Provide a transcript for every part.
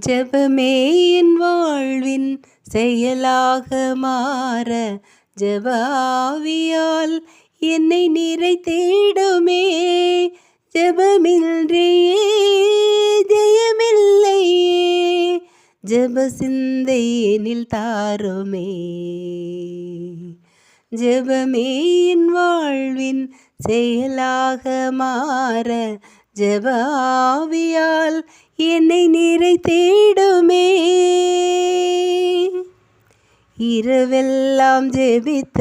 ஜபமே என் வாழ்வின் செயலாக மாற ஜபாவியால் என்னை நிறை தேடுமே ஜெபமின்றியே ஜெயமில்லையே ஜப சிந்தை எனில் தாருமே. ஜபமே என் வாழ்வின் செயலாக மாற ஜபாவியால் என்னை நிறை தேடுமே இரவெல்லாம் ஜெபித்த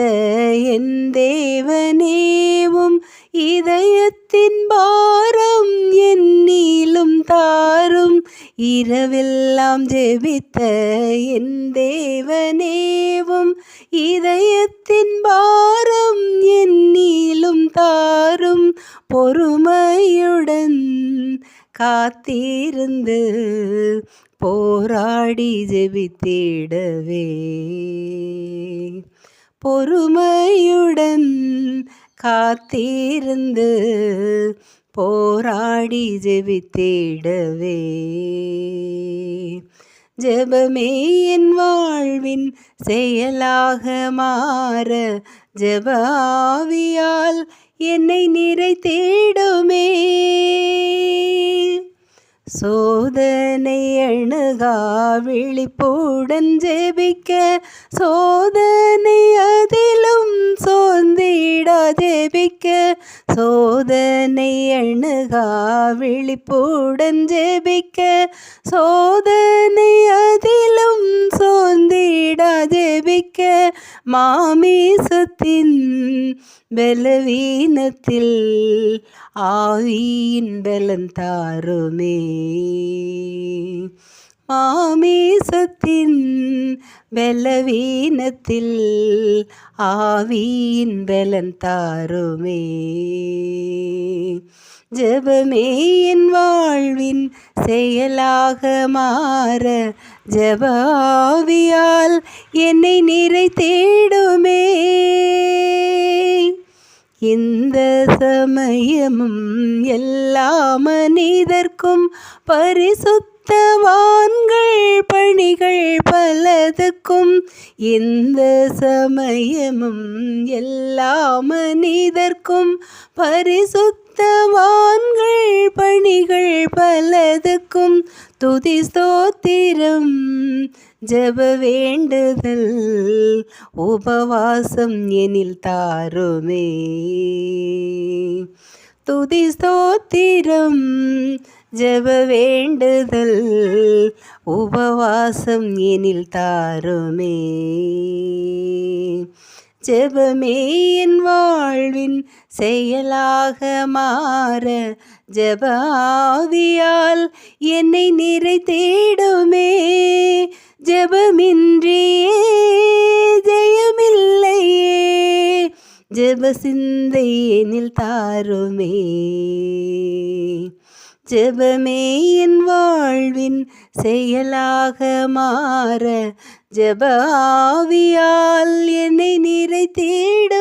என் தேவனேவும் இதயத்தின் பா இரவெல்லாம் ஜெபித்த என் தேவனேவும் இதயத்தின் பாரம் என்னிலும் தாரும் பொறுமையுடன் காத்திருந்து போராடி ஜெபித்திடவே. பொறுமையுடன் காத்திருந்து போராடி ஜெபித்திடவே ஜெபமே என் வாழ்வின் செயலாக மாற. ஜபாவியால் என்னை நிறை தேடுமே. சோதனை அணுகா விழிப்புடன் ஜெபிக்க. சோதனை அதிலும் சோ ஜெபிக்க சோதனை அணுகா விழிப்புடன் ஜெபிக்க. சோதனை அதிலும் சோர்ந்திடா ஜெபிக்க. மாமீசத்தின் பலவீனத்தில் ஆவியின் பலன் தாருமே. மாமீசத்தின் பலவீனத்தில் ஆவியின் பலன் தாருமே. ஜபமே என் வாழ்வின் செயலாக மாற ஜபாவியால் என்னை நிறை தேடுமே இந்த சமயமும் எல்லா மனிதர்க்கும் பரிசுத்த பரிசுத்தவான்கள் பணிகள் பலதுக்கும் இந்த சமயமும் எல்லா மனிதர்க்கும் பரிசுத்தவான்கள் பணிகள் பலதுக்கும் துதி ஸ்தோத்திரம் ஜப வேண்டுதல் உபவாசம் எனில் தாருமே. துதி ஸ்தோத்திரம் ஜப வேண்டுதல் உபவாசம் எனில் தாருமே. ஜெபமே என் வாழ்வின் செயலாக மாற ஜபாவியால் என்னை நிறை தேடுமே. ஜபமின்றியே ஜெயமில்லையே. ஜப சிந்தை எனில் தாருமே. ஜெபமே என் வாழ்வின் செயலாக மாற ஜெப ஆவியால் என்னை நிறைத்திடுமே